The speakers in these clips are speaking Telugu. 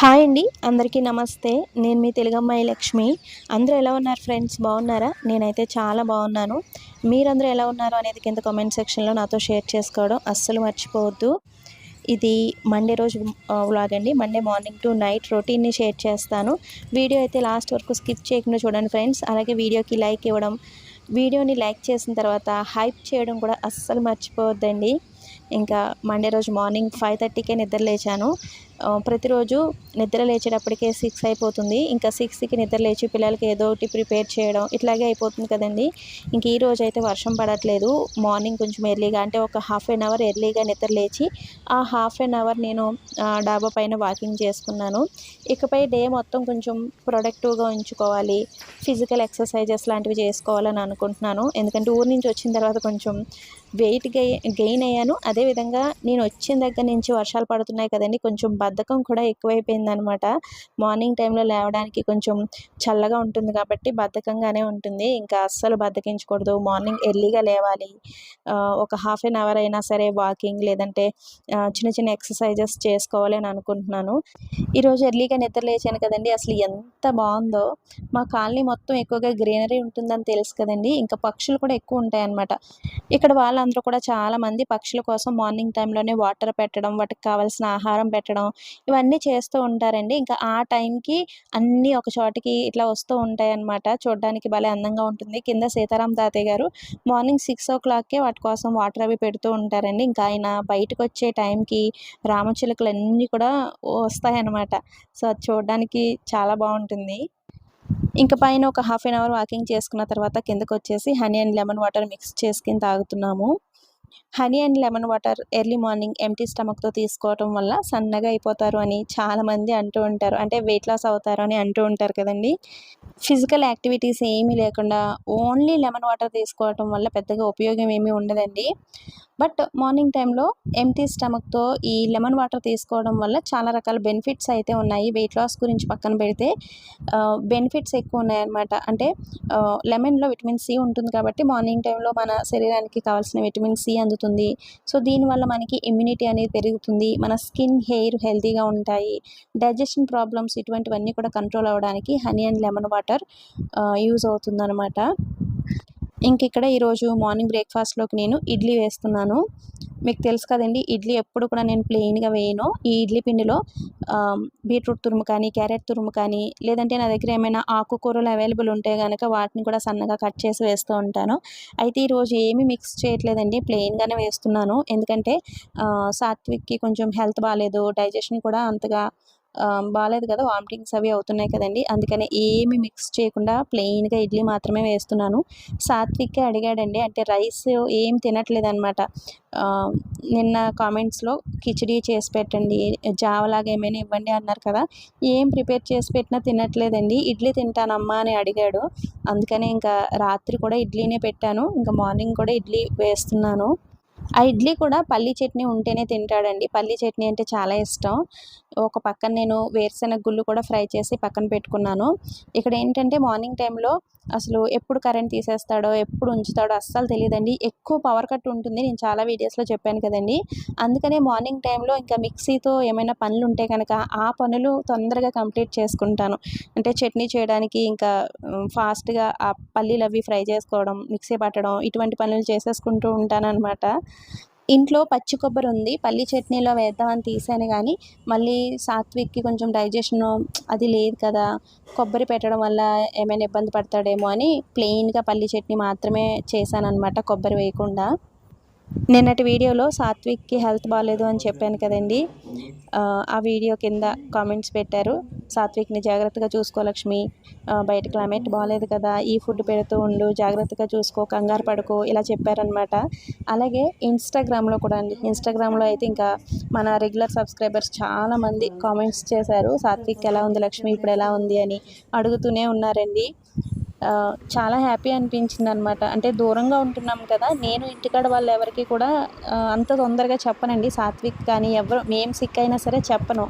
హాయ్ అండి అందరికీ నమస్తే. నేను మీ తెలుగమ్మాయి లక్ష్మి. అందరూ ఎలా ఉన్నారు ఫ్రెండ్స్? బాగున్నారా? నేనైతే చాలా బాగున్నాను. మీరందరూ ఎలా ఉన్నారు అనేది కింద కామెంట్ సెక్షన్లో నాతో షేర్ చేసుకోవడం అస్సలు మర్చిపోవద్దు. ఇది మండే రోజు వ్లాగ్ అండి. మండే మార్నింగ్ టు నైట్ రొటీన్ని షేర్ చేస్తాను. వీడియో అయితే లాస్ట్ వరకు స్కిప్ చేయకుండా చూడండి ఫ్రెండ్స్. అలాగే వీడియోకి లైక్ ఇవ్వడం వీడియోని లైక్ చేసిన తర్వాత హైప్ చేయడం కూడా అస్సలు మర్చిపోవద్దండి. ఇంకా మండే రోజు మార్నింగ్ ఫైవ్ థర్టీకే నిద్ర లేచాను. ప్రతిరోజు నిద్ర లేచేటప్పటికే సిక్స్ అయిపోతుంది. ఇంకా సిక్స్కి నిద్ర లేచి పిల్లలకి ఏదో ఒకటి ప్రిపేర్ చేయడం ఇట్లాగే అయిపోతుంది కదండి. ఇంక ఈ రోజు అయితే వర్షం పడట్లేదు. మార్నింగ్ కొంచెం ఎర్లీగా అంటే ఒక హాఫ్ అన్ అవర్ ఎర్లీగా నిద్ర లేచి ఆ హాఫ్ అన్ అవర్ నేను డాబా పైన వాకింగ్ చేసుకున్నాను. ఇకపై డే మొత్తం కొంచెం ప్రొడక్టివ్గా ఉంచుకోవాలి. ఫిజికల్ ఎక్సర్సైజెస్ లాంటివి చేసుకోవాలని అనుకుంటున్నాను. ఎందుకంటే ఊరి నుంచి వచ్చిన తర్వాత కొంచెం వెయిట్ గెయి గెయిన్ అయ్యాను. అదేవిధంగా నేను వచ్చిన దగ్గర నుంచి వర్షాలు పడుతున్నాయి కదండి కొంచెం బద్ధకం కూడా ఎక్కువైపోయింది అనమాట మార్నింగ్ టైంలో లేవడానికి కొంచెం చల్లగా ఉంటుంది కాబట్టి బద్ధకంగానే ఉంటుంది. ఇంకా అస్సలు బద్ధకించకూడదు మార్నింగ్ ఎర్లీగా లేవాలి. ఒక హాఫ్ అన్ అవర్ అయినా సరే వాకింగ్ లేదంటే చిన్న చిన్న ఎక్సర్సైజెస్ చేసుకోవాలి అని అనుకుంటున్నాను. ఈరోజు ఎర్లీగా నిద్ర లేచాను కదండి. అసలు ఎంత బాగుందో. మా కాలనీ మొత్తం ఎక్కువగా గ్రీనరీ ఉంటుందని తెలుసు కదండి. ఇంకా పక్షులు కూడా ఎక్కువ ఉంటాయన్నమాట. ఇక్కడ వాళ్ళందరూ కూడా చాలా మంది పక్షుల కోసం మార్నింగ్ టైంలోనే వాటర్ పెట్టడం వాటికి కావాల్సిన ఆహారం పెట్టడం ఇవన్నీ చేస్తూ ఉంటారండి. ఇంకా ఆ టైంకి అన్నీ ఒక చోటికి ఇట్లా వస్తూ ఉంటాయి అన్నమాట చూడడానికి భలే అందంగా ఉంటుంది. కింద సీతారాం తాతయ్య గారు మార్నింగ్ సిక్స్ ఓ క్లాక్కే వాటి కోసం వాటర్ అవి పెడుతూ ఉంటారండి. ఇంకా ఆయన బయటకు వచ్చే టైంకి రామచిలుకలు అన్నీ కూడా వస్తాయన్నమాట. సో అది చూడడానికి చాలా బాగుంటుంది. ఇంకా పైన ఒక హాఫ్ అన్ అవర్ వాకింగ్ చేసుకున్న తర్వాత కిందకు వచ్చేసి honey and lemon water mix చేసుకుని తాగుతున్నాము. Honey and lemon water early morning empty స్టమక్తో తీసుకోవటం వల్ల సన్నగా అయిపోతారు అని చాలామంది అంటూ ఉంటారు. అంటే వెయిట్ లాస్ అవుతారు అని అంటూ ఉంటారు కదండి. ఫిజికల్ యాక్టివిటీస్ ఏమీ లేకుండా ఓన్లీ లెమన్ వాటర్ తీసుకోవటం వల్ల పెద్దగా ఉపయోగం ఏమీ ఉండదండి. బట్ మార్నింగ్ టైంలో ఎంటీ స్టమక్తో ఈ లెమన్ వాటర్ తీసుకోవడం వల్ల చాలా రకాల బెనిఫిట్స్ అయితే ఉన్నాయి. వెయిట్ లాస్ గురించి పక్కన పెడితే బెనిఫిట్స్ ఎక్కువ ఉన్నాయన్నమాట. అంటే లెమన్లో విటమిన్ సి ఉంటుంది కాబట్టి మార్నింగ్ టైంలో మన శరీరానికి కావాల్సిన విటమిన్ సి అందుతుంది సో దీనివల్ల మనకి ఇమ్యూనిటీ అనేది పెరుగుతుంది. మన స్కిన్ హెయిర్ హెల్తీగా ఉంటాయి. డైజెషన్ ప్రాబ్లమ్స్ ఇటువంటివన్నీ కూడా కంట్రోల్ అవ్వడానికి honey and lemon water use అవుతుందన్నమాట. ఇంక ఇక్కడ ఈరోజు మార్నింగ్ బ్రేక్ఫాస్ట్లోకి నేను ఇడ్లీ వేస్తున్నాను. మీకు తెలుసు కదండి ఇడ్లీ ఎప్పుడు కూడా నేను ప్లెయిన్గా వేయను. ఈ ఇడ్లీ పిండిలో బీట్రూట్ తురుము కానీ క్యారెట్ తురుము కానీ లేదంటే నా దగ్గర ఏమైనా ఆకుకూరలు అవైలబుల్ ఉంటే కనుక వాటిని కూడా సన్నగా కట్ చేసి వేస్తూ ఉంటాను. అయితే ఈరోజు ఏమీ మిక్స్ చేయట్లేదండి ప్లెయిన్గానే వేస్తున్నాను. ఎందుకంటే సాత్విక్కి కొంచెం హెల్త్ బాగాలేదు డైజెషన్ కూడా అంతగా బాగాలేదు కదా వామిటింగ్స్ అవి అవుతున్నాయి కదండి. అందుకని ఏమి మిక్స్ చేయకుండా ప్లెయిన్గా ఇడ్లీ మాత్రమే వేస్తున్నాను. సాత్విక్గా అడిగాడండి. అంటే రైస్ ఏం తినట్లేదు అనమాట నిన్న కామెంట్స్లో కిచిడి చేసి పెట్టండి. జావలాగా ఏమైనా ఇవ్వండి అన్నారు కదా. ఏం ప్రిపేర్ చేసి పెట్టినా తినట్లేదండి. ఇడ్లీ తింటానమ్మా అని అడిగాడు. అందుకనే ఇంకా రాత్రి కూడా ఇడ్లీనే పెట్టాను. ఇంకా మార్నింగ్ కూడా ఇడ్లీ వేస్తున్నాను. ఆ ఇడ్లీ కూడా పల్లీ చట్నీ ఉంటేనే తింటాడండి. పల్లీ చట్నీ అంటే చాలా ఇష్టం. ఒక పక్కన నేను వేరుశెనగ గుళ్ళు కూడా ఫ్రై చేసి పక్కన పెట్టుకున్నాను. ఇక్కడ ఏంటంటే మార్నింగ్ టైంలో అసలు ఎప్పుడు కరెంట్ తీసేస్తాడో ఎప్పుడు ఉంచుతాడో అస్సలు తెలియదండి. ఎక్కువ పవర్ కట్ ఉంటుంది. నేను చాలా వీడియోస్లో చెప్పాను కదండి. అందుకనే మార్నింగ్ టైంలో ఇంకా మిక్సీతో ఏమైనా పనులు ఉంటే కనుక ఆ పనులు తొందరగా కంప్లీట్ చేసుకుంటాను. అంటే చట్నీ చేయడానికి ఇంకా ఫాస్ట్గా ఆ పల్లీలు అవి ఫ్రై చేసుకోవడం మిక్సీ పట్టడం ఇటువంటి పనులు చేసేసుకుంటూ ఉంటానన్నమాట. ఇంట్లో పచ్చి కొబ్బరి ఉంది పల్లి చట్నీలో వేద్దామని తీసాను కానీ మళ్ళీ సాత్విక్కి కొంచెం డైజెషన్ అది లేదు కదా కొబ్బరి పెట్టడం వల్ల ఏమైనా ఇబ్బంది పడతాడేమో అని ప్లెయిన్గా పల్లి చట్నీ మాత్రమే చేశాను అనమాట కొబ్బరి వేయకుండా. నిన్నటి వీడియోలో సాత్విక్కి హెల్త్ బాగాలేదు అని చెప్పాను కదండి. ఆ, వీడియో కింద కామెంట్స్ పెట్టారు. సాత్విక్ని జాగ్రత్తగా చూసుకో లక్ష్మి. బయట క్లైమేట్ బాగాలేదు కదా ఈ ఫుడ్ పెడుతూ ఉండు జాగ్రత్తగా చూసుకో కంగారు పడుకో ఇలా చెప్పారనమాట అలాగే ఇన్స్టాగ్రామ్లో కూడా అండి ఇన్స్టాగ్రామ్లో అయితే ఇంకా మన రెగ్యులర్ సబ్స్క్రైబర్స్ చాలామంది కామెంట్స్ చేశారు సాత్విక్ ఎలా ఉంది లక్ష్మి ఇప్పుడు ఎలా ఉంది అని అడుగుతూనే ఉన్నారండి. చాలా హ్యాపీ అనిపించింది అనమాట అంటే దూరంగా ఉంటున్నాం కదా నేను ఇంటికాడ వాళ్ళు ఎవరికి కూడా అంత తొందరగా చెప్పనండి. సాత్విక్ కానీ ఎవరు మేము సిక్ అయినా సరే చెప్పను.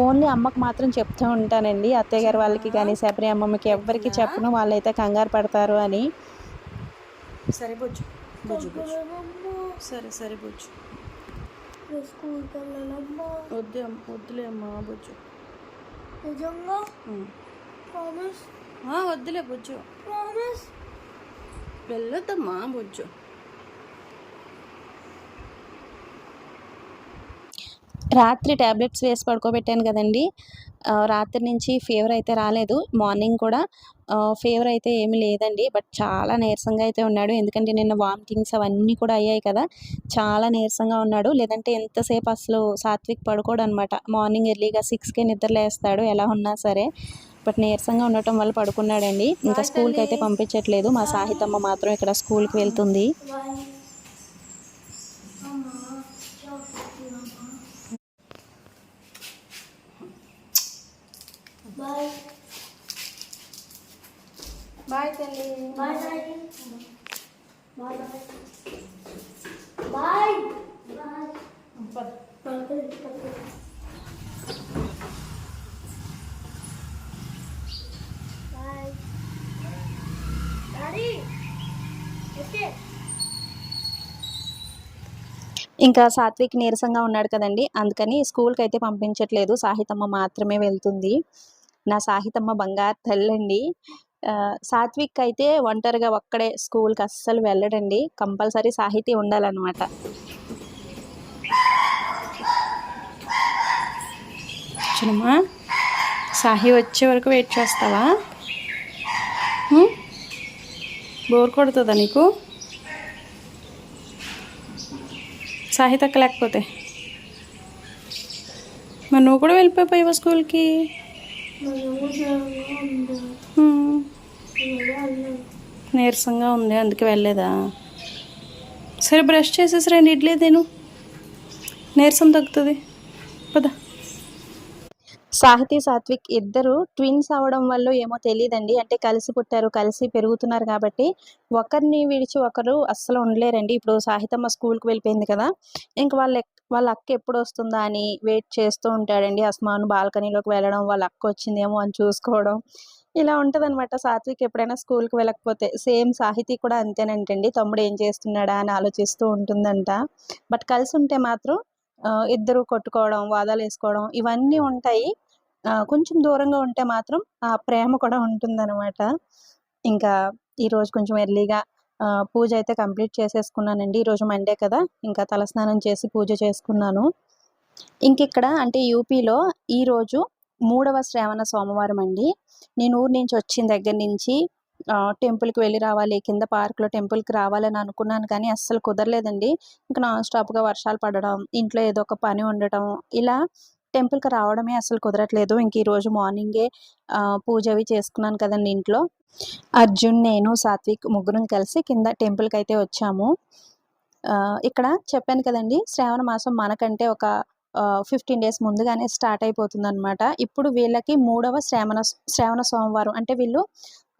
ఓన్లీ అమ్మకు మాత్రం చెప్తూ ఉంటానండి. అత్తయ్య గారు వాళ్ళకి కానీ శబరి అమ్మమ్మకి ఎవరికి చెప్పను? వాళ్ళైతే కంగారు పడతారు అని. సరే బుజ్జు. బుజ్జు బుజ్జు. సరే సరే స్కూల్కి వెళ్ళాలమ్మా వద్దు వద్దులే అమ్మా బుజ్జు. నిజంగా. ప్రామిస్ వద్దులే బుజ్జు. ప్రామిస్ వెళ్ళొద్దమ్మా బుజ్జు. రాత్రి ట్యాబ్లెట్స్ వేసి పడుకోబెట్టాను కదండి. రాత్రి నుంచి ఫీవర్ అయితే రాలేదు. మార్నింగ్ కూడా ఫీవర్ అయితే ఏమీ లేదండి. బట్ చాలా నీరసంగా అయితే ఉన్నాడు. ఎందుకంటే నిన్న వామిటింగ్స్ అవన్నీ కూడా అయ్యాయి కదా. చాలా నీరసంగా ఉన్నాడు. లేదంటే ఎంతసేపు అసలు సాత్విక్ పడుకోడు అనమాట మార్నింగ్ ఎర్లీగా సిక్స్కే నిద్ర లేస్తాడు. ఎలా ఉన్నా సరే. బట్ నీరసంగా ఉండటం వల్ల పడుకున్నాడండి. ఇంకా స్కూల్కి అయితే పంపించట్లేదు. మా సాహితమ్మ మాత్రం ఇక్కడ స్కూల్కి వెళ్తుంది బాయ్ అమ్మా బాయ్ బాయ్ తల్లి bye bye bye bye bye bye daddy okay ఇంకా సాత్విక్ నీరసంగా ఉన్నాడు కదండి. అందుకని స్కూల్కి అయితే పంపించట్లేదు. సాహితమ్మ మాత్రమే వెళ్తుంది. నా సాహితమ్మ బంగారు తల్లండి. సాత్విక్ అయితే ఒంటరిగా ఒక్కడే స్కూల్కి అస్సలు వెళ్ళడండి. కంపల్సరీ సాహితీ ఉండాలన్నమాట. చూడమ్మా సాహి వచ్చే వరకు వెయిట్ చేస్తావా? బోర్ కొడుతుందా నీకు? సాహి తక్క లేకపోతే? మరి నువ్వు కూడా వెళ్ళిపోయావా స్కూల్కి. నీరసంగా ఉంది అందుకే వెళ్ళలేదా? సరే బ్రష్ చేసేసి రెండు ఇడ్లీ తిను. నీరసం తగ్గుతుంది. సాహితీ సాత్విక్ ఇద్దరు ట్విన్స్ అవడం వల్ల ఏమో తెలియదండి అంటే కలిసి పుట్టారు కలిసి పెరుగుతున్నారు కాబట్టి ఒకరిని విడిచి ఒకరు అస్సలు ఉండలేరండి. ఇప్పుడు సాహితమ్మ స్కూల్కి వెళ్ళిపోయింది కదా ఇంక వాళ్ళ వాళ్ళ అక్క ఎప్పుడు వస్తుందా అని వెయిట్ చేస్తూ ఉంటాడండి. అస్మాన్ బాల్కనీలోకి వెళ్ళడం వాళ్ళ అక్క వచ్చిందేమో అని చూసుకోవడం ఇలా ఉంటుందన్నమాట. సాత్విక్ ఎప్పుడైనా స్కూల్కి వెళ్ళకపోతే సేమ్ సాహితీ కూడా అంతేనంటండి. తమ్ముడు ఏం చేస్తున్నాడా అని ఆలోచిస్తూ ఉంటుందంట. బట్ కలిసి ఉంటే మాత్రం ఇద్దరు కొట్టుకోవడం వాదాలు వేసుకోవడం ఇవన్నీ ఉంటాయి. కొంచెం దూరంగా ఉంటే మాత్రం ఆ ప్రేమ కూడా ఉంటుందన్నమాట. ఇంకా ఈరోజు కొంచెం ఎర్లీగా పూజ అయితే కంప్లీట్ చేసేసుకున్నానండి. ఈరోజు మండే కదా ఇంకా తలస్నానం చేసి పూజ చేసుకున్నాను. ఇంకిక్కడ అంటే యూపీలో ఈరోజు మూడవ శ్రావణ సోమవారం అండి. నేను ఊరు నుంచి వచ్చిన దగ్గర నుంచి టెంపుల్కి వెళ్ళి రావాలి కింద పార్క్లో టెంపుల్కి రావాలని అనుకున్నాను కానీ అస్సలు కుదరలేదండి. ఇంకా నాన్ స్టాప్గా వర్షాలు పడడం ఇంట్లో ఏదో ఒక పని ఉండటం ఇలా టెంపుల్కి రావడమే అసలు కుదరట్లేదు. ఇంక ఈరోజు మార్నింగే పూజ అవి చేసుకున్నాను కదండి ఇంట్లో. అర్జున్ నేను సాత్విక్ ముగ్గురం కలిసి కింద టెంపుల్కి అయితే వచ్చాము ఇక్కడ చెప్పాను కదండి శ్రావణ మాసం మనకంటే ఒక ఫిఫ్టీన్ డేస్ ముందుగానే స్టార్ట్ అయిపోతుంది అనమాట ఇప్పుడు వీళ్ళకి మూడవ శ్రావణ శ్రావణ సోమవారం అంటే వీళ్ళు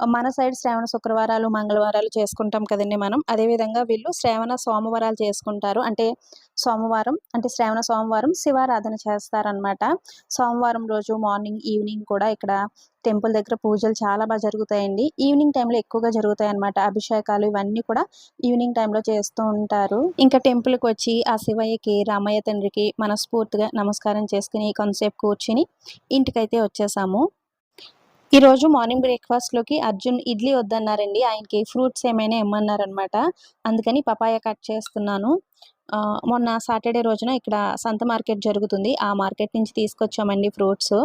మన సైడ్ శ్రావణ శుక్రవారాలు మంగళవారాలు చేసుకుంటాం కదండి మనం. అదేవిధంగా వీళ్ళు శ్రావణ సోమవారాలు చేసుకుంటారు. అంటే సోమవారం అంటే శ్రావణ సోమవారం శివారాధన చేస్తారనమాట సోమవారం రోజు మార్నింగ్ ఈవినింగ్ కూడా ఇక్కడ టెంపుల్ దగ్గర పూజలు చాలా బాగా జరుగుతాయండి. ఈవినింగ్ టైంలో ఎక్కువగా జరుగుతాయి అనమాట అభిషేకాలు ఇవన్నీ కూడా ఈవినింగ్ టైంలో చేస్తూ ఉంటారు. ఇంకా టెంపుల్కి వచ్చి ఆ శివయ్యకి రామయ్య తండ్రికి మనస్ఫూర్తిగా నమస్కారం చేసుకుని కొంతసేపు కూర్చుని ఇంటికైతే వచ్చేసాము. ఈరోజు మార్నింగ్ బ్రేక్ఫాస్ట్లోకి అర్జున్ ఇడ్లీ వద్దన్నారండి. ఆయనకి ఫ్రూట్స్ ఏమైనా ఇమ్మన్నారనమాట అందుకని పపాయ కట్ చేస్తున్నాను. మొన్న సాటర్డే రోజున ఇక్కడ సంత మార్కెట్ జరుగుతుంది. ఆ మార్కెట్ నుంచి తీసుకొచ్చామండి ఫ్రూట్స్.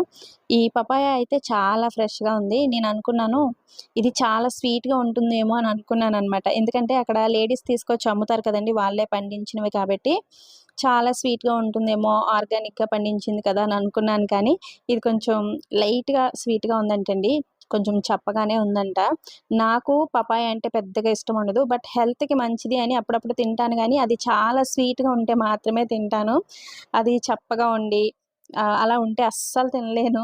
ఈ పపాయ అయితే చాలా ఫ్రెష్గా ఉంది. నేను అనుకున్నాను ఇది చాలా స్వీట్గా ఉంటుందేమో అని అనుకున్నాను అనమాట ఎందుకంటే అక్కడ లేడీస్ తీసుకొచ్చి అమ్ముతారు కదండి వాళ్ళే పండించినవి కాబట్టి. చాలా స్వీట్గా ఉంటుందేమో ఆర్గానిక్గా పండించింది కదా అని అనుకున్నాను కానీ ఇది కొంచెం లైట్గా స్వీట్గా ఉందంటండి. కొంచెం చప్పగానే ఉందంట. నాకు పపాయ అంటే పెద్దగా ఇష్టం ఉండదు. బట్ హెల్త్కి మంచిది అని అప్పుడప్పుడు తింటాను కానీ అది చాలా స్వీట్గా ఉంటే మాత్రమే తింటాను. అది చప్పగా ఉండి అలా ఉంటే అస్సలు తినలేను.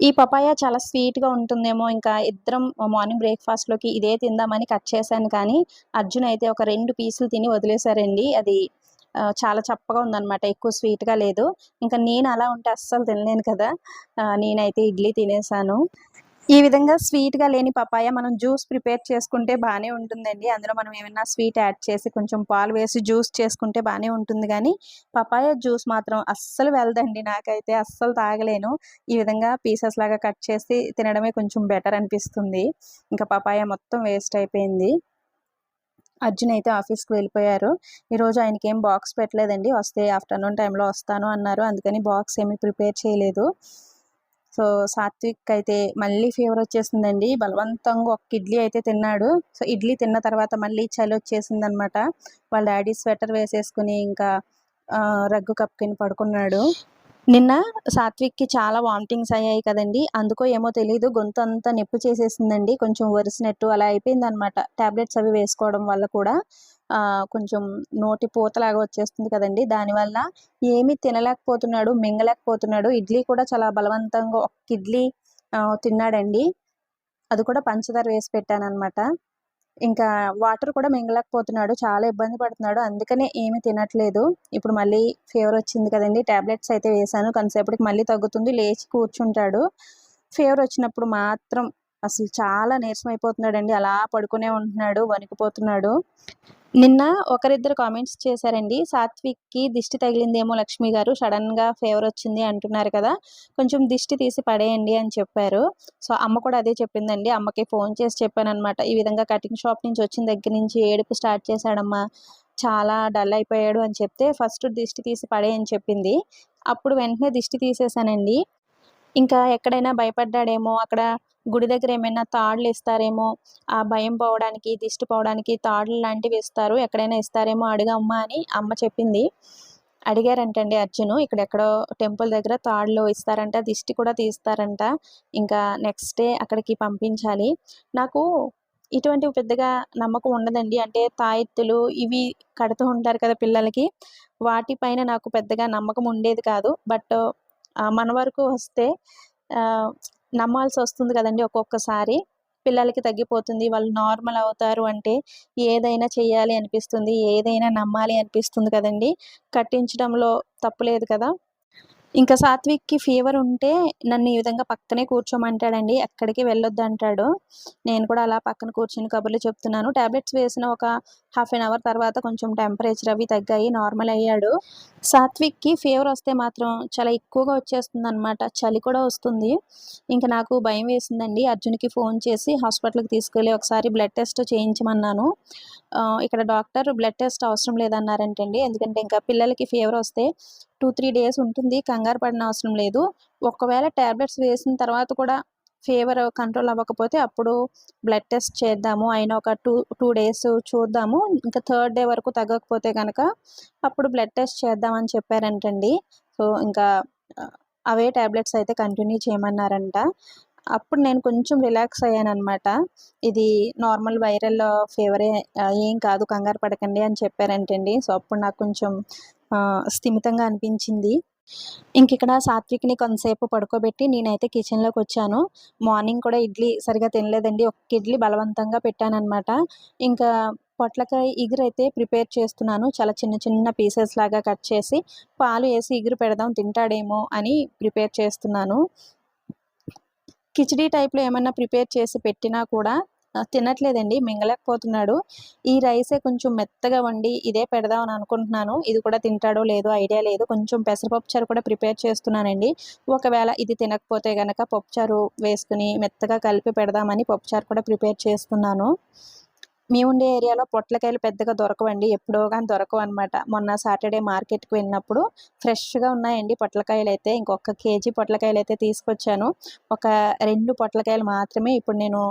ఈ పపాయ చాలా స్వీట్గా ఉంటుందేమో ఇంకా ఇద్దరం మార్నింగ్ బ్రేక్ఫాస్ట్లోకి ఇదే తిందామని కట్ చేశాను కానీ అర్జున్ అయితే ఒక రెండు పీసులు తిని వదిలేశారండి. అది చాలా చప్పగా ఉందన్నమాట. ఎక్కువ స్వీట్గా లేదు. ఇంకా నేను అలా ఉంటే అస్సలు తినలేను కదా. నేనైతే ఇడ్లీ తినేసాను. ఈ విధంగా స్వీట్గా లేని పపాయ మనం జ్యూస్ ప్రిపేర్ చేసుకుంటే బాగానే ఉంటుందండి. అందులో మనం ఏమైనా స్వీట్ యాడ్ చేసి కొంచెం పాలు వేసి జ్యూస్ చేసుకుంటే బాగానే ఉంటుంది. కానీ పపాయ జ్యూస్ మాత్రం అస్సలు వెళ్దండి. నాకైతే అస్సలు తాగలేను. ఈ విధంగా పీసెస్ లాగా కట్ చేసి తినడమే కొంచెం బెటర్ అనిపిస్తుంది. ఇంకా పపాయ మొత్తం వేస్ట్ అయిపోయింది. అర్జున్ అయితే ఆఫీస్కి వెళ్ళిపోయారు. ఈరోజు ఆయనకి ఏం బాక్స్ పెట్టలేదండి. వస్తే ఆఫ్టర్నూన్ టైంలో వస్తాను అన్నారు. అందుకని బాక్స్ ఏమీ ప్రిపేర్ చేయలేదు. సో సాత్విక్ అయితే మళ్ళీ ఫీవర్ వచ్చేసిందండి. బలవంతంగా ఒక ఇడ్లీ అయితే తిన్నాడు. సో ఇడ్లీ తిన్న తర్వాత మళ్ళీ చలి వచ్చేసింది అనమాట వాళ్ళ డాడీ స్వెటర్ వేసేసుకుని ఇంకా రగ్గు కప్పుకొని పడుకున్నాడు. నిన్న సాత్విక్కి చాలా వామిటింగ్స్ అయ్యాయి కదండి. అందుకో ఏమో తెలియదు గొంతు అంతా నొప్పి చేసేసిందండి. కొంచెం వరిసినట్టు అలా అయిపోయింది అనమాట టాబ్లెట్స్ అవి వేసుకోవడం వల్ల కూడా కొంచెం నోటి పూతలాగా వచ్చేస్తుంది కదండి. దానివల్ల ఏమీ తినలేకపోతున్నాడు మింగలేకపోతున్నాడు. ఇడ్లీ కూడా చాలా బలవంతంగా ఒక్క ఇడ్లీ ఆ, తిన్నాడండి. అది కూడా పంచదార వేసి పెట్టాను అనమాట ఇంకా వాటర్ కూడా మింగలేకపోతున్నాడు చాలా ఇబ్బంది పడుతున్నాడు. అందుకనే ఏమీ తినట్లేదు. ఇప్పుడు మళ్ళీ ఫీవర్ వచ్చింది కదండి టాబ్లెట్స్ అయితే వేసాను కొంతసేపటికి మళ్ళీ తగ్గుతుంది లేచి కూర్చుంటాడు. ఫీవర్ వచ్చినప్పుడు మాత్రం అసలు చాలా నీరసం అయిపోతున్నాడండి. అలా పడుకునే ఉంటున్నాడు వణికిపోతున్నాడు. నిన్న ఒకరిద్దరు కామెంట్స్ చేశారండి. సాత్విక్కి దిష్టి తగిలిందేమో లక్ష్మి గారు సడన్గా ఫేవర్ వచ్చింది అంటున్నారు కదా కొంచెం దిష్టి తీసి పడేయండి అని చెప్పారు. సో అమ్మ కూడా అదే చెప్పిందండి. అమ్మకి ఫోన్ చేసి చెప్పాను అనమాట ఈ విధంగా కటింగ్ షాప్ నుంచి వచ్చిన దగ్గర నుంచి ఏడుపు స్టార్ట్ చేశాడమ్మా. చాలా డల్ అయిపోయాడు అని చెప్తే ఫస్ట్ దిష్టి తీసి పడేయని చెప్పింది. అప్పుడు వెంటనే దిష్టి తీసేసానండి ఇంకా ఎక్కడైనా భయపడ్డాడేమో అక్కడ గుడి దగ్గర ఏమైనా తాళ్ళు ఇస్తారేమో ఆ భయం పోవడానికి దిష్టి పోవడానికి తాళ్ళు లాంటివి ఇస్తారు. ఎక్కడైనా ఇస్తారేమో అమ్మ అని అమ్మ చెప్పింది. అడిగారంటండి అర్జును ఇక్కడ ఎక్కడో టెంపుల్ దగ్గర తాళ్ళు ఇస్తారంట దిష్టి కూడా తీస్తారంట. ఇంకా నెక్స్ట్ డే అక్కడికి పంపించాలి. నాకు ఇటువంటివి పెద్దగా నమ్మకం ఉండదండి. అంటే తాయెత్తులు ఇవి కడుతూ ఉంటారు కదా పిల్లలకి వాటిపైన నాకు పెద్దగా నమ్మకం ఉండేది కాదు. బట్ మన వరకు వస్తే నమ్మాల్సి వస్తుంది కదండి ఒక్కొక్కసారి. పిల్లలకి తగ్గిపోతుంది. వాళ్ళు నార్మల్ అవుతారు అంటే ఏదైనా చేయాలి అనిపిస్తుంది. ఏదైనా నమ్మాలి అనిపిస్తుంది కదండి. కట్టించడంలో తప్పులేదు కదా. ఇంకా సాత్విక్కి ఫీవర్ ఉంటే నన్ను ఈ విధంగా పక్కనే కూర్చోమంటాడండి. ఎక్కడికి వెళ్ళొద్దు అంటాడు నేను కూడా అలా పక్కన కూర్చొని కబుర్లు చెప్తున్నాను. టాబ్లెట్స్ వేసిన ఒక హాఫ్ అన్ అవర్ తర్వాత కొంచెం టెంపరేచర్ అవి తగ్గాయి నార్మల్ అయ్యాడు. సాత్విక్కి ఫీవర్ వస్తే మాత్రం చాలా ఎక్కువగా వచ్చేస్తుంది అనమాట చలి కూడా వస్తుంది. ఇంకా నాకు భయం వేసిందండి. అర్జున్కి ఫోన్ చేసి హాస్పిటల్కి తీసుకెళ్ళి ఒకసారి బ్లడ్ టెస్ట్ చేయించమన్నాను. ఇక్కడ డాక్టర్ బ్లడ్ టెస్ట్ అవసరం లేదన్నారంటండి. ఎందుకంటే ఇంకా పిల్లలకి ఫీవర్ వస్తే టూ త్రీ డేస్ ఉంటుంది. కంగారు పడిన అవసరం లేదు. ఒకవేళ ట్యాబ్లెట్స్ వేసిన తర్వాత కూడా ఫీవర్ కంట్రోల్ అవ్వకపోతే అప్పుడు బ్లడ్ టెస్ట్ చేద్దాము. అయిన ఒక టూ టూ డేస్ చూద్దాము. ఇంకా థర్డ్ డే వరకు తగ్గకపోతే కనుక అప్పుడు బ్లడ్ టెస్ట్ చేద్దామని చెప్పారంటండి. సో ఇంకా అవే ట్యాబ్లెట్స్ అయితే కంటిన్యూ చేయమన్నారంట. అప్పుడు నేను కొంచెం రిలాక్స్ అయ్యాను అనమాట ఇది నార్మల్ వైరల్ ఫీవరే ఏం కాదు కంగారు పడకండి అని చెప్పారంటండి. సో అప్పుడు నాకు కొంచెం స్థిమితంగా అనిపించింది. ఇంక ఇక్కడ సాత్విక్ని కొంతసేపు పడుకోబెట్టి నేనైతే కిచెన్లోకి వచ్చాను మార్నింగ్ కూడా ఇడ్లీ సరిగా తినలేదండి. ఒక్క ఇడ్లీ బలవంతంగా పెట్టానమాట ఇంకా పొట్లకాయ ఇగురు అయితే ప్రిపేర్ చేస్తున్నాను. చాలా చిన్న చిన్న పీసెస్ లాగా కట్ చేసి పాలు వేసి ఇగురు పెడదాం తింటాడేమో అని ప్రిపేర్ చేస్తున్నాను. కిచిడీ టైప్లో ఏమన్నా ప్రిపేర్ చేసి పెట్టినా కూడా తినట్లేదండి మింగలేకపోతున్నాడు. ఈ రైసే కొంచెం మెత్తగా వండి ఇదే పెడదామని అనుకుంటున్నాను. ఇది కూడా తింటాడో లేదో ఐడియా లేదు. కొంచెం పెసరపప్పు చారు కూడా ప్రిపేర్ చేస్తున్నానండి. ఒకవేళ ఇది తినకపోతే గనక పప్పుచారు వేసుకుని మెత్తగా కలిపి పెడదామని పప్పుచారు కూడా ప్రిపేర్ చేస్తున్నాను. మేము ఉండే ఏరియాలో పొట్లకాయలు పెద్దగా దొరకవండి ఎప్పుడో కానీ దొరకవు అనమాట మొన్న సాటర్డే మార్కెట్కి వెళ్ళినప్పుడు ఫ్రెష్గా ఉన్నాయండి పొట్లకాయలు అయితే ఇంకొక కేజీ పొట్లకాయలు అయితే తీసుకొచ్చాను. ఒక రెండు పొట్లకాయలు మాత్రమే ఇప్పుడు నేను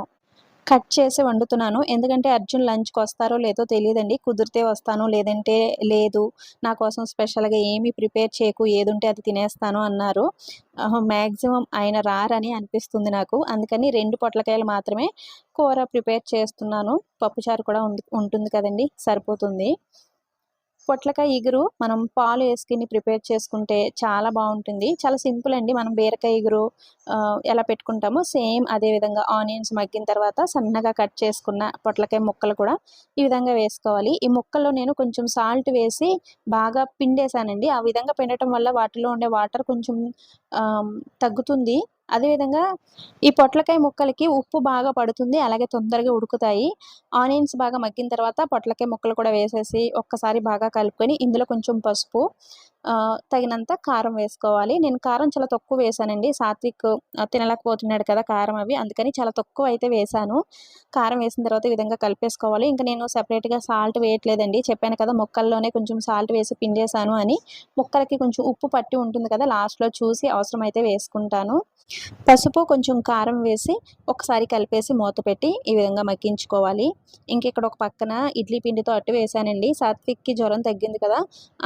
కట్ చేసి వండుతున్నాను. ఎందుకంటే అర్జున్ లంచ్కి వస్తారో లేదో తెలియదండి. కుదిరితే వస్తాను లేదంటే లేదు. నా కోసం స్పెషల్గా ఏమీ ప్రిపేర్ చేయకు ఏదుంటే అది తినేస్తాను అన్నారు. మ్యాక్సిమం ఆయన రారని అనిపిస్తుంది నాకు. అందుకని రెండు పొట్లకాయలు మాత్రమే కూర ప్రిపేర్ చేస్తున్నాను. పప్పుచారు కూడా ఉంది ఉంటుంది కదండి సరిపోతుంది. పొట్లకాయ ఇగురు మనం పాలు వేసుకుని ప్రిపేర్ చేసుకుంటే చాలా బాగుంటుంది. చాలా సింపుల్ అండి. మనం బీరకాయ ఇగురు ఎలా పెట్టుకుంటామో సేమ్ అదే విధంగా ఆనియన్స్ మగ్గిన తర్వాత సన్నగా కట్ చేసుకున్న పొట్లకాయ ముక్కలు కూడా ఈ విధంగా వేసుకోవాలి. ఈ ముక్కల్లో నేను కొంచెం సాల్ట్ వేసి బాగా పిండేసానండి ఆ విధంగా పిండటం వల్ల వాటిలో ఉండే వాటర్ కొంచెం తగ్గుతుంది. అదేవిధంగా ఈ పొట్లకాయ ముక్కలకి ఉప్పు బాగా పడుతుంది అలాగే తొందరగా ఉడుకుతాయి. ఆనియన్స్ బాగా మగ్గిన తర్వాత పొట్లకాయ ముక్కలు కూడా వేసేసి ఒక్కసారి బాగా కలుపుకొని ఇందులో కొంచెం పసుపు తగినంత కారం వేసుకోవాలి. నేను కారం చాలా తక్కువ వేసానండి. సాత్విక్ తినలేకపోతున్నాడు కదా కారం అవి అందుకని చాలా తక్కువ అయితే వేసాను. కారం వేసిన తర్వాత ఈ విధంగా కలిపేసుకోవాలి. ఇంకా నేను సెపరేట్గా సాల్ట్ వేయట్లేదండి. చెప్పాను కదా ముక్కల్లోనే కొంచెం సాల్ట్ వేసి పిండేసాను అని. ముక్కలకి కొంచెం ఉప్పు పట్టి ఉంటుంది కదా లాస్ట్లో చూసి అవసరమైతే వేసుకుంటాను. పసుపు కొంచెం కారం వేసి ఒకసారి కలిపేసి మూత పెట్టి ఈ విధంగా మగ్గించుకోవాలి. ఇంకిక్కడ ఒక పక్కన ఇడ్లీ పిండితో అట్టు వేసానండి సాత్విక్కి జ్వరం తగ్గింది కదా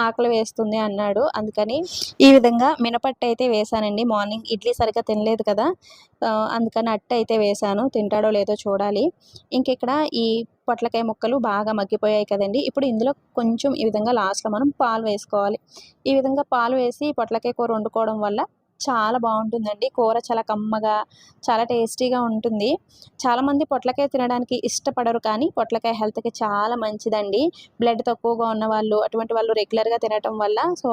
ఆకలి వేస్తుంది అన్నాడు. అందుకని ఈ విధంగా మినపట్టు అయితే వేసానండి మార్నింగ్ ఇడ్లీ సరిగ్గా తినలేదు కదా అందుకని అట్టు అయితే వేసాను తింటాడో లేదో చూడాలి. ఇంకిక్కడ ఈ పొట్లకాయ ముక్కలు బాగా మగ్గిపోయాయి కదండి. ఇప్పుడు ఇందులో కొంచెం ఈ విధంగా లాస్ట్లో మనం పాలు వేసుకోవాలి. ఈ విధంగా పాలు వేసి పొట్లకాయ కూర వండుకోవడం వల్ల చాలా బాగుంటుందండి. కూర చాలా కమ్మగా చాలా టేస్టీగా ఉంటుంది. చాలామంది పొట్లకాయ తినడానికి ఇష్టపడరు కానీ పొట్లకాయ హెల్త్కి చాలా మంచిదండి. బ్లడ్ తక్కువగా ఉన్న వాళ్ళు అటువంటి వాళ్ళు రెగ్యులర్గా తినటం వల్ల సో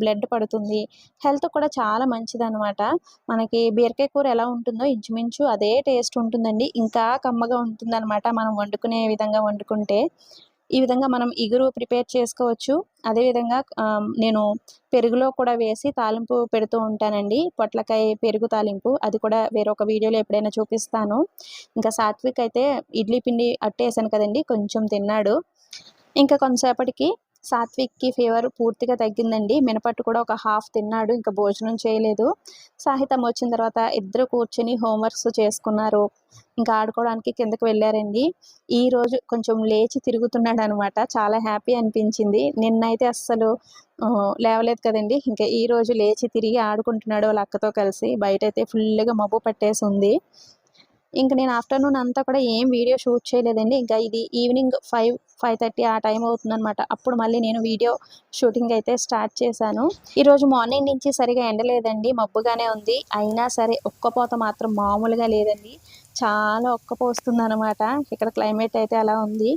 బ్లడ్ పడుతుంది. హెల్త్ కూడా చాలా మంచిదనమాట మనకి బీరకాయ కూర ఎలా ఉంటుందో ఇంచుమించు అదే టేస్ట్ ఉంటుందండి. ఇంకా కమ్మగా ఉంటుందన్నమాట. మనం వండుకునే విధంగా వండుకుంటే. ఈ విధంగా మనం ఇగురు ప్రిపేర్ చేసుకోవచ్చు. అదేవిధంగా నేను పెరుగులో కూడా వేసి తాలింపు పెడుతూ ఉంటానండి. పొట్లకాయ పెరుగు తాలింపు. అది కూడా వేరొక వీడియోలో ఎప్పుడైనా చూపిస్తాను. ఇంకా సాత్విక్ అయితే ఇడ్లీ పిండి అట్టేసాను కదండి. కొంచెం తిన్నాడు. ఇంకా కొంతసేపటికి సాత్విక్కి ఫీవర్ పూర్తిగా తగ్గిందండి. మినపట్టు కూడా ఒక హాఫ్ తిన్నాడు ఇంకా భోజనం చేయలేదు. సాహితం వచ్చిన తర్వాత ఇద్దరు కూర్చొని హోంవర్క్స్ చేసుకున్నారు. ఇంకా ఆడుకోవడానికి కిందకి వెళ్ళారండి. ఈ రోజు కొంచెం లేచి తిరుగుతున్నాడు అనమాట చాలా హ్యాపీ అనిపించింది. నిన్నైతే అస్సలు లేవలేదు కదండి. ఇంకా ఈ రోజు లేచి తిరిగి ఆడుకుంటున్నాడు వాళ్ళ అక్కతో కలిసి. బయట అయితే ఫుల్గా మబ్బు పట్టేసి ఉంది ఇంకా నేను ఆఫ్టర్నూన్ అంతా కూడా ఏం వీడియో షూట్ చేయలేదండి. ఇంకా ఇది ఈవినింగ్ ఫైవ్ ఫైవ్ థర్టీ ఆ టైం అవుతుందనమాట అప్పుడు మళ్ళీ నేను వీడియో షూటింగ్ అయితే స్టార్ట్ చేశాను. ఈరోజు మార్నింగ్ నుంచి సరిగా ఎండలేదండి. మబ్బుగానే ఉంది. అయినా సరే ఒక్కపోత మాత్రం మామూలుగా లేదండి. చాలా ఒక్కపోస్తుంది అనమాట ఇక్కడ క్లైమేట్ అయితే అలా ఉంది.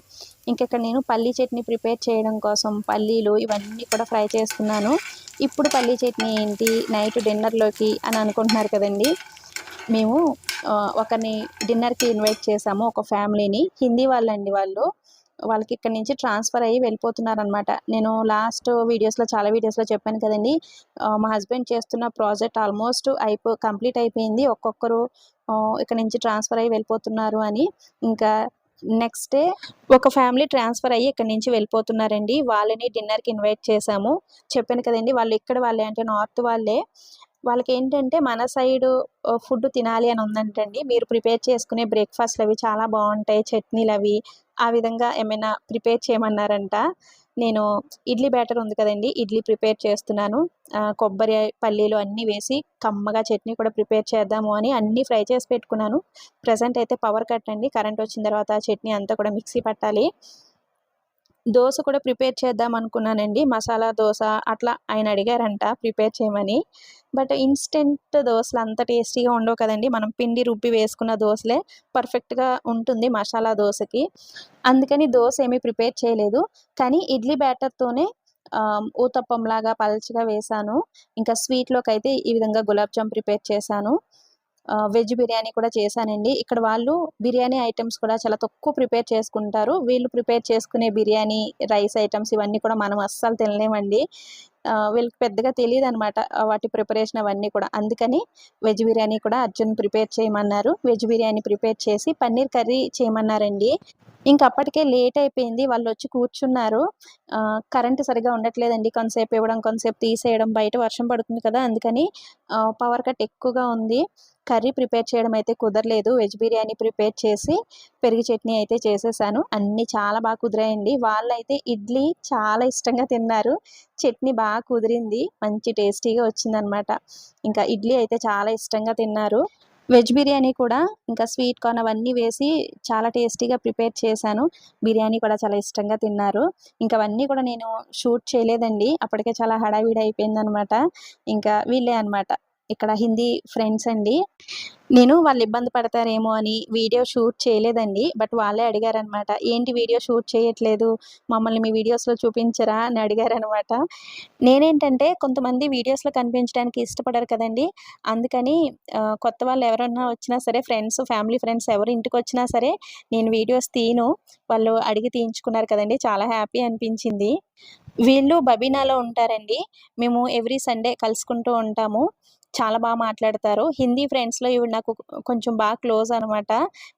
ఇంకెక్కడ నేను పల్లీ చట్నీ ప్రిపేర్ చేయడం కోసం పల్లీలు ఇవన్నీ కూడా ఫ్రై చేస్తున్నాను. ఇప్పుడు పల్లీ చట్నీ ఏంటి? నైట్ డిన్నర్లోకి అని అనుకుంటున్నారు కదండి. మేము ఒకరిని డిన్నర్కి ఇన్వైట్ చేసాము ఒక ఫ్యామిలీని. హిందీ వాళ్ళండి వాళ్ళు. వాళ్ళకి ఇక్కడ నుంచి ట్రాన్స్ఫర్ అయ్యి వెళ్ళిపోతున్నారు అనమాట నేను లాస్ట్ వీడియోస్లో చాలా వీడియోస్లో చెప్పాను కదండి మా హస్బెండ్ చేస్తున్న ప్రాజెక్ట్ ఆల్మోస్ట్ అయిపో కంప్లీట్ అయిపోయింది. ఒక్కొక్కరు ఇక్కడ నుంచి ట్రాన్స్ఫర్ అయ్యి వెళ్ళిపోతున్నారు అని. ఇంకా నెక్స్ట్ డే ఒక ఫ్యామిలీ ట్రాన్స్ఫర్ అయ్యి ఇక్కడ నుంచి వెళ్ళిపోతున్నారండి. వాళ్ళని డిన్నర్కి ఇన్వైట్ చేశాము చెప్పాను కదండి వాళ్ళు ఇక్కడ వాళ్ళే అంటే నార్త్ వాళ్ళే. వాళ్ళకి ఏంటంటే మన సైడ్ ఫుడ్ తినాలి అని ఉందంటండి. మీరు ప్రిపేర్ చేసుకునే బ్రేక్ఫాస్ట్లు అవి చాలా బాగుంటాయి. చట్నీలు అవి ఆ విధంగా ఏమైనా ప్రిపేర్ చేయమన్నారంట. నేను ఇడ్లీ బ్యాటర్ ఉంది కదండి ఇడ్లీ ప్రిపేర్ చేస్తున్నాను. కొబ్బరి పల్లీలు అన్నీ వేసి కమ్మగా చట్నీ కూడా ప్రిపేర్ చేద్దాము అని అన్నీ ఫ్రై చేసి పెట్టుకున్నాను. ప్రజెంట్ అయితే పవర్ కట్ అండి. కరెంట్ వచ్చిన తర్వాత చట్నీ అంతా కూడా మిక్సీ పట్టాలి. దోశ కూడా ప్రిపేర్ చేద్దాం అనుకున్నానండి. మసాలా దోశ అట్లా ఆయన అడిగారంట ప్రిపేర్ చేయమని. బట్ ఇన్స్టెంట్ దోశలు అంత టేస్టీగా ఉండవు కదండి. మనం పిండి రుబ్బి వేసుకున్న దోశలే పర్ఫెక్ట్గా ఉంటుంది మసాలా దోశకి. అందుకని దోశ ఏమీ ప్రిపేర్ చేయలేదు. కానీ ఇడ్లీ బ్యాటర్తోనే ఊతప్పం లాగా పల్చగా వేశాను ఇంకా స్వీట్లోకి అయితే ఈ విధంగా గులాబ్ జామ్ ప్రిపేర్ చేశాను. వెజ్ బిర్యానీ కూడా చేశానండి. ఇక్కడ వాళ్ళు బిర్యానీ ఐటమ్స్ కూడా చాలా తక్కువ ప్రిపేర్ చేసుకుంటారు. వీళ్ళు ప్రిపేర్ చేసుకునే బిర్యానీ రైస్ ఐటమ్స్ ఇవన్నీ కూడా మనం అస్సలు తినలేమండి. వీళ్ళకి పెద్దగా తెలియదు అనమాట వాటి ప్రిపరేషన్ అవన్నీ కూడా. అందుకని వెజ్ బిర్యానీ కూడా అర్జున్ ప్రిపేర్ చేయమన్నారు. వెజ్ బిర్యానీ ప్రిపేర్ చేసి పన్నీర్ కర్రీ చేయమన్నారండి. ఇంక అప్పటికే లేట్ అయిపోయింది. వాళ్ళు వచ్చి కూర్చున్నారు. ఆ, కరెంటు సరిగా ఉండట్లేదండి. కొంతసేపు ఇవ్వడం కొంతసేపు తీసేయడం బయట వర్షం పడుతుంది కదా అందుకని ఆ, పవర్ కట్ ఎక్కువగా ఉంది. కర్రీ ప్రిపేర్ చేయడం అయితే కుదరలేదు. వెజ్ బిర్యానీ ప్రిపేర్ చేసి పెరుగు చట్నీ అయితే చేసేసాను. అన్నీ చాలా బాగా కుదిరాయండి. వాళ్ళైతే ఇడ్లీ చాలా ఇష్టంగా తిన్నారు. చట్నీ బాగా కుదిరింది. మంచి టేస్టీగా వచ్చిందనమాట. ఇంకా ఇడ్లీ అయితే చాలా ఇష్టంగా తిన్నారు. వెజ్ బిర్యానీ కూడా ఇంకా స్వీట్ కార్న్ అవన్నీ వేసి చాలా టేస్టీగా ప్రిపేర్ చేశాను. బిర్యానీ కూడా చాలా ఇష్టంగా తిన్నారు. ఇంకా అవన్నీ కూడా నేను షూట్ చేయలేదండి. అప్పటికే చాలా హడావిడి అయిపోయింది అనమాట ఇంకా వీళ్ళే అనమాట. ఇక్కడ హిందీ ఫ్రెండ్స్ అండి. నేను వాళ్ళు ఇబ్బంది పడతారేమో అని వీడియో షూట్ చేయలేదండి. బట్ వాళ్ళే అడిగారనమాట ఏంటి వీడియో షూట్ చేయట్లేదు? మమ్మల్ని మీ వీడియోస్లో చూపించరా? అని అడిగారనమాట. నేనేంటంటే కొంతమంది వీడియోస్లో కనిపించడానికి ఇష్టపడరు కదండి. అందుకని కొత్త వాళ్ళు ఎవరన్నా వచ్చినా సరే ఫ్రెండ్స్ ఫ్యామిలీ ఫ్రెండ్స్ ఎవరు ఇంటికి వచ్చినా సరే నేను వీడియోస్ తీను. వాళ్ళు అడిగి తీయించుకున్నారు కదండి. చాలా హ్యాపీ అనిపించింది. వీళ్ళు బబీనాలో ఉంటారండి. మేము ఎవ్రీ సండే కలుసుకుంటూ ఉంటాము. చాలా బాగా మాట్లాడతారు. హిందీ ఫ్రెండ్స్లో ఈవిడ నాకు కొంచెం బాగా క్లోజ్ అనమాట.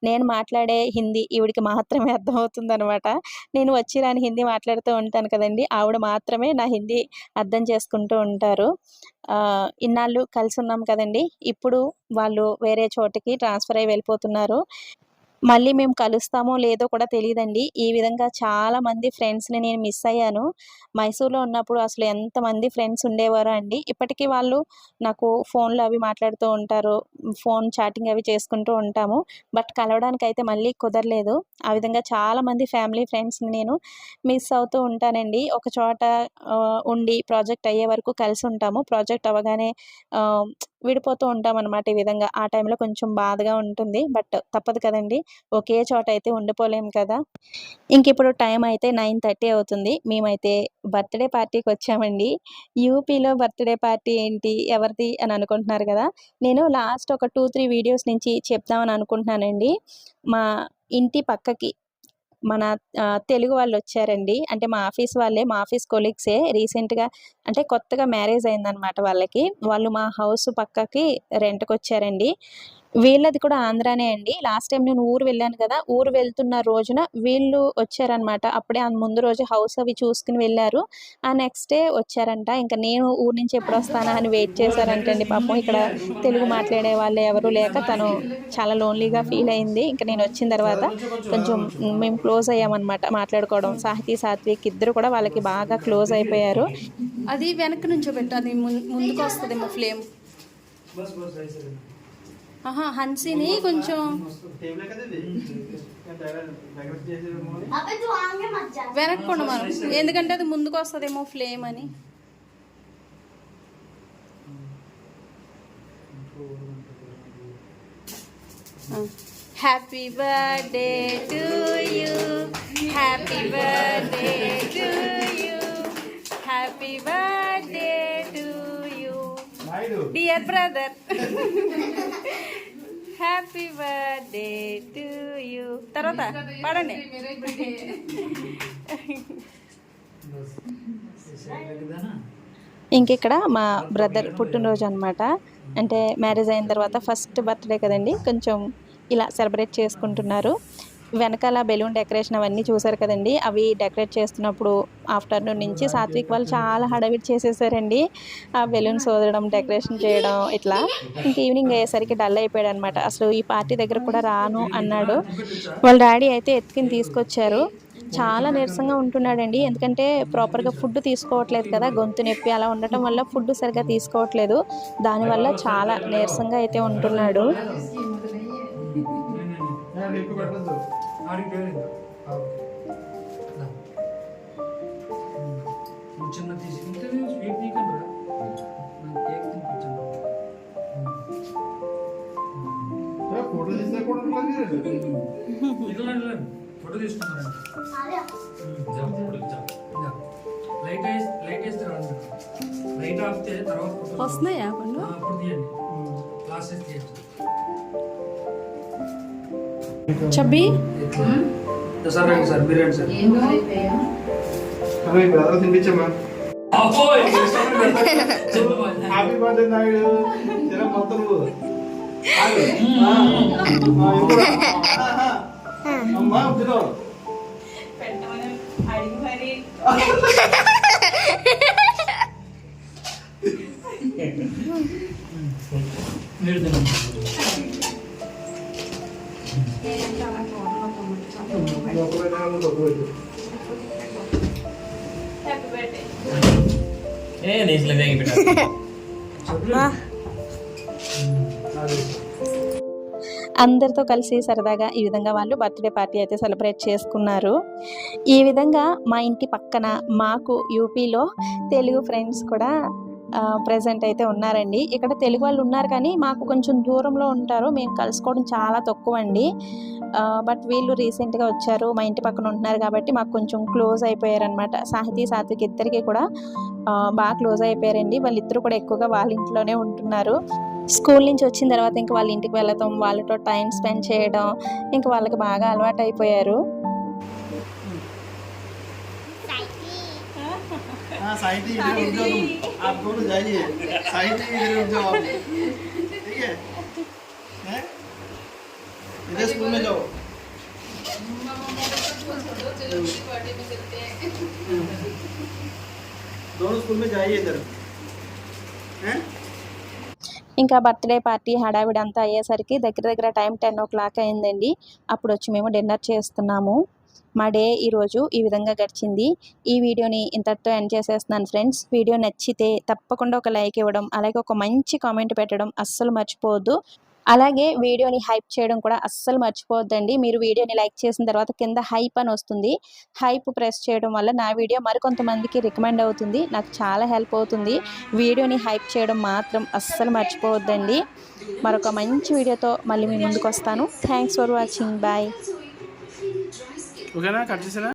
నేను మాట్లాడే హిందీ ఈవిడికి మాత్రమే అర్థమవుతుంది అనమాట నేను వచ్చి రాని హిందీ మాట్లాడుతూ ఉంటాను కదండి. ఆవిడ మాత్రమే నా హిందీ అర్థం చేసుకుంటూ ఉంటారు. ఇన్నాళ్ళు కలిసి ఉన్నాం కదండి. ఇప్పుడు వాళ్ళు వేరే చోటికి ట్రాన్స్ఫర్ అయ్యి వెళ్ళిపోతున్నారు. మళ్ళీ మేము కలుస్తామో లేదో కూడా తెలియదండి ఈ విధంగా చాలా మంది ఫ్రెండ్స్ని నేను మిస్ అయ్యాను. మైసూర్లో ఉన్నప్పుడు అసలు ఎంతమంది ఫ్రెండ్స్ ఉండేవారో అండి. ఇప్పటికీ వాళ్ళు నాకు ఫోన్లో అవి మాట్లాడుతూ ఉంటారు ఫోన్ చాటింగ్ అవి చేసుకుంటూ ఉంటాము. బట్ కలవడానికి అయితే మళ్ళీ కుదరలేదు. ఆ విధంగా చాలా మంది ఫ్యామిలీ ఫ్రెండ్స్ని నేను మిస్ అవుతూ ఉంటానండి. ఒక చోట ఉండి ప్రాజెక్ట్ అయ్యే వరకు కలిసి ఉంటాము. ప్రాజెక్ట్ అవ్వగానే విడిపోతూ ఉంటాం అనమాట ఈ విధంగా. ఆ టైంలో కొంచెం బాధగా ఉంటుంది. బట్ తప్పదు కదండి. ఒకే చోట అయితే ఉండిపోలేం కదా. ఇంక ఇప్పుడు టైం అయితే నైన్ థర్టీ అవుతుంది. మేమైతే బర్త్డే పార్టీకి వచ్చామండి. యూపీలో బర్త్డే పార్టీ ఏంటి ఎవరిది అని అనుకుంటున్నారు కదా. నేను లాస్ట్ ఒక టూ త్రీ వీడియోస్ నుంచి చెప్దామని అనుకుంటున్నానండి. మా ఇంటి పక్కకి మన తెలుగు వాళ్ళు వచ్చారండి. అంటే మా ఆఫీస్ వాళ్ళే మా ఆఫీస్ కొలీగ్సే. రీసెంట్గా అంటే కొత్తగా మ్యారేజ్ అయిందనమాట వాళ్ళకి. వాళ్ళు మా హౌస్ పక్కకి రెంట్కి వచ్చారండి వీళ్ళది కూడా ఆంధ్రానే అండి. లాస్ట్ టైం నేను ఊరు వెళ్ళాను కదా ఊరు వెళ్తున్న రోజున వీళ్ళు వచ్చారనమాట అప్పుడే ఆ ముందు రోజు హౌస్ అవి చూసుకుని వెళ్ళారు. ఆ నెక్స్ట్ డే వచ్చారంట. ఇంకా నేను ఊరు నుంచి ఎప్పుడు వస్తానా అని వెయిట్ చేశారంటండి పాపం. ఇక్కడ తెలుగు మాట్లాడే వాళ్ళు ఎవరు లేక తను చాలా లోన్లీగా ఫీల్ అయింది. ఇంకా నేను వచ్చిన తర్వాత కొంచెం మేము క్లోజ్ అయ్యామన్నమాట మాట్లాడుకోవడం. సాహితీ సాత్విక్ ఇద్దరు కూడా వాళ్ళకి బాగా క్లోజ్ అయిపోయారు. అది వెనక నుంచో పెట్టు. అది ముందుకు వస్తుందేమో ఫ్లేమ్. ఆహా హన్సీని కొంచెం. వెనక్కుండా మనం. ఎందుకంటే అది ముందుకు వస్తుందేమో ఫ్లేమ్ అని. Happy birthday to you happy birthday to you happy birth dear brother happy birthday to you తర్వాత పాడండి. ఇంకిక్కడ మా బ్రదర్ పుట్టినరోజు అనమాట అంటే మ్యారేజ్ అయిన తర్వాత ఫస్ట్ బర్త్డే కదండి. కొంచెం ఇలా సెలబ్రేట్ చేసుకుంటున్నారు. వెనకాల బెలూన్ డెకరేషన్ అవన్నీ చూసారు కదండి. అవి డెకరేట్ చేస్తున్నప్పుడు ఆఫ్టర్నూన్ నుంచి సాత్విక్ వాళ్ళు చాలా హడావిడి చేసేసారండి. ఆ బెలూన్స్ వదలడం డెకరేషన్ చేయడం ఇట్లా. ఇంక ఈవినింగ్ అయ్యేసరికి డల్ అయిపోయాడు అనమాట అసలు ఈ పార్టీ దగ్గర కూడా రాను అన్నాడు. వాళ్ళ డాడీ అయితే ఎత్తుకుని తీసుకొచ్చారు. చాలా నీరసంగా ఉంటున్నాడండి. ఎందుకంటే ప్రాపర్గా ఫుడ్ తీసుకోవట్లేదు కదా. గొంతు నొప్పి అలా ఉండటం వల్ల ఫుడ్ సరిగ్గా తీసుకోవట్లేదు. దానివల్ల చాలా నీరసంగా అయితే ఉంటున్నాడు. ఆడిటోరియం చిన్న తీసి ఇంటర్వ్యూ స్వీట్ తీకండి రా నాకు కేక్ తినిపించండి ఫోటో తీస్తే కూడా ఇట్లా ఫోటో తీసుకున్నారండి లైట్ వేసి లైట్ వేస్తే రాండి లైట్ ఆఫ్ తర్వాత వస్తున్నాయా అప్పుడు తీయండి క్లాసెస్ తీయండి చబ్బి సార్ రండి సార్ మీరు రండి సార్ हमें ब्रदर తినిపించమ్మా అబ్బోయ్ హ్యాపీ బర్త్డే నాయుడు జర మొత్తం ఆగు. ఆ, ఆ, ఇప్పుడు. ఆహా. అమ్మా తిను మీరు తినండి ఏ వేగి అందరితో కలిసి సరదాగా ఈ విధంగా వాళ్ళు బర్త్డే పార్టీ అయితే సెలబ్రేట్ చేసుకున్నారు. ఈ విధంగా మా ఇంటి పక్కన మాకు యూపీలో తెలుగు ఫ్రెండ్స్ కూడా ప్రజెంట్ అయితే ఉన్నారండి. ఇక్కడ తెలుగు వాళ్ళు ఉన్నారు కానీ మాకు కొంచెం దూరంలో ఉంటారు. మేము కలుసుకోవడం చాలా తక్కువ అండి బట్ వీళ్ళు రీసెంట్గా వచ్చారు. మా ఇంటి పక్కన ఉంటున్నారు కాబట్టి మాకు కొంచెం క్లోజ్ అయిపోయారు అనమాట సాహితీ సాత్విక్ ఇద్దరికి కూడా బాగా క్లోజ్ అయిపోయారండి. వాళ్ళిద్దరు కూడా ఎక్కువగా వాళ్ళ ఇంట్లోనే ఉంటున్నారు. స్కూల్ నుంచి వచ్చిన తర్వాత ఇంకా వాళ్ళ ఇంటికి వెళ్ళటం వాళ్ళతో టైం స్పెండ్ చేయడం ఇంకా వాళ్ళకి బాగా అలవాటు అయిపోయారు हाँ साहित्य इधर रुक जाओ तुम आप दोनों जाइए साहित्य इधर रुक जाओ आप ठीक है हैं? इधर स्कूल में जाओ दोनों स्कूल में जाइए इधर हैं ఇంకా బర్త్డే పార్టీ హడావిడి అంతా అయ్యేసరికి దగ్గర దగ్గర టైం టెన్ ఓ క్లాక్ అయిందండి అప్పుడు వచ్చి మేము డిన్నర్ చేస్తున్నాము మా డే ఈరోజు ఈ విధంగా గడిచింది. ఈ వీడియోని ఇంతటితో ఎండ్ చేసేస్తున్నాను ఫ్రెండ్స్. వీడియో నచ్చితే తప్పకుండా ఒక లైక్ ఇవ్వడం అలాగే ఒక మంచి కామెంట్ పెట్టడం అస్సలు మర్చిపోవద్దు. అలాగే వీడియోని హైప్ చేయడం కూడా అస్సలు మర్చిపోవద్దండి. మీరు వీడియోని లైక్ చేసిన తర్వాత కింద హైప్ అని వస్తుంది. హైప్ ప్రెస్ చేయడం వల్ల నా వీడియో మరికొంతమందికి రికమెండ్ అవుతుంది. నాకు చాలా హెల్ప్ అవుతుంది. వీడియోని హైప్ చేయడం మాత్రం అస్సలు మర్చిపోవద్దండి. మరొక మంచి వీడియోతో మళ్ళీ మీ ముందుకు వస్తాను థ్యాంక్స్ ఫర్ వాచింగ్. బాయ్. ఓకేనా? కట్ చేసారా